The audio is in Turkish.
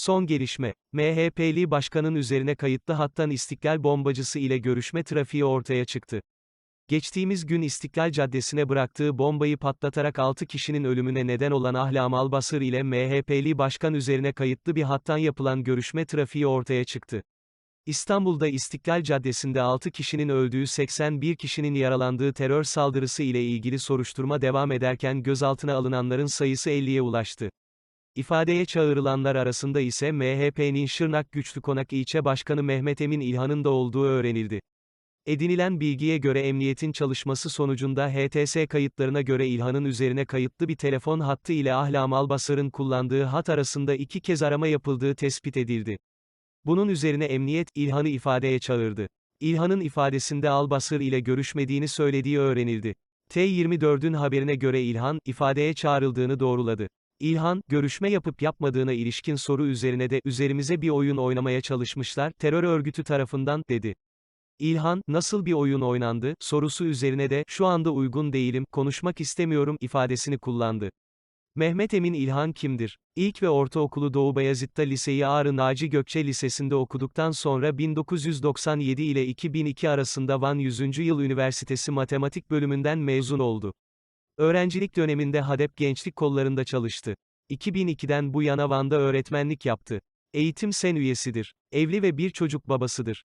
Son gelişme, MHP'li başkanın üzerine kayıtlı hattan İstiklal bombacısı ile görüşme trafiği ortaya çıktı. Geçtiğimiz gün İstiklal Caddesi'ne bıraktığı bombayı patlatarak 6 kişinin ölümüne neden olan Ahlam Albasır ile MHP'li başkan üzerine kayıtlı bir hattan yapılan görüşme trafiği ortaya çıktı. İstanbul'da İstiklal Caddesi'nde 6 kişinin öldüğü 81 kişinin yaralandığı terör saldırısı ile ilgili soruşturma devam ederken gözaltına alınanların sayısı 50'ye ulaştı. İfadeye çağrılanlar arasında ise MHP'nin Şırnak Güçlü Konak İlçe Başkanı Mehmet Emin İlhan'ın da olduğu öğrenildi. Edinilen bilgiye göre emniyetin çalışması sonucunda HTS kayıtlarına göre İlhan'ın üzerine kayıtlı bir telefon hattı ile Ahlam Albasar'ın kullandığı hat arasında iki kez arama yapıldığı tespit edildi. Bunun üzerine emniyet, İlhan'ı ifadeye çağırdı. İlhan'ın ifadesinde Albasır ile görüşmediğini söylediği öğrenildi. T24'ün haberine göre İlhan, ifadeye çağrıldığını doğruladı. İlhan, görüşme yapıp yapmadığına ilişkin soru üzerine de, üzerimize bir oyun oynamaya çalışmışlar, terör örgütü tarafından, dedi. İlhan, nasıl bir oyun oynandı, sorusu üzerine de, şu anda uygun değilim, konuşmak istemiyorum, ifadesini kullandı. Mehmet Emin İlhan kimdir? İlk ve ortaokulu Doğu Bayazıt'ta liseyi Ağrı Naci Gökçe Lisesi'nde okuduktan sonra 1997 ile 2002 arasında Van 100. Yıl Üniversitesi Matematik bölümünden mezun oldu. Öğrencilik döneminde HADEP Gençlik Kollarında çalıştı. 2002'den bu yana Van'da öğretmenlik yaptı. Eğitim Sen üyesidir. Evli ve bir çocuk babasıdır.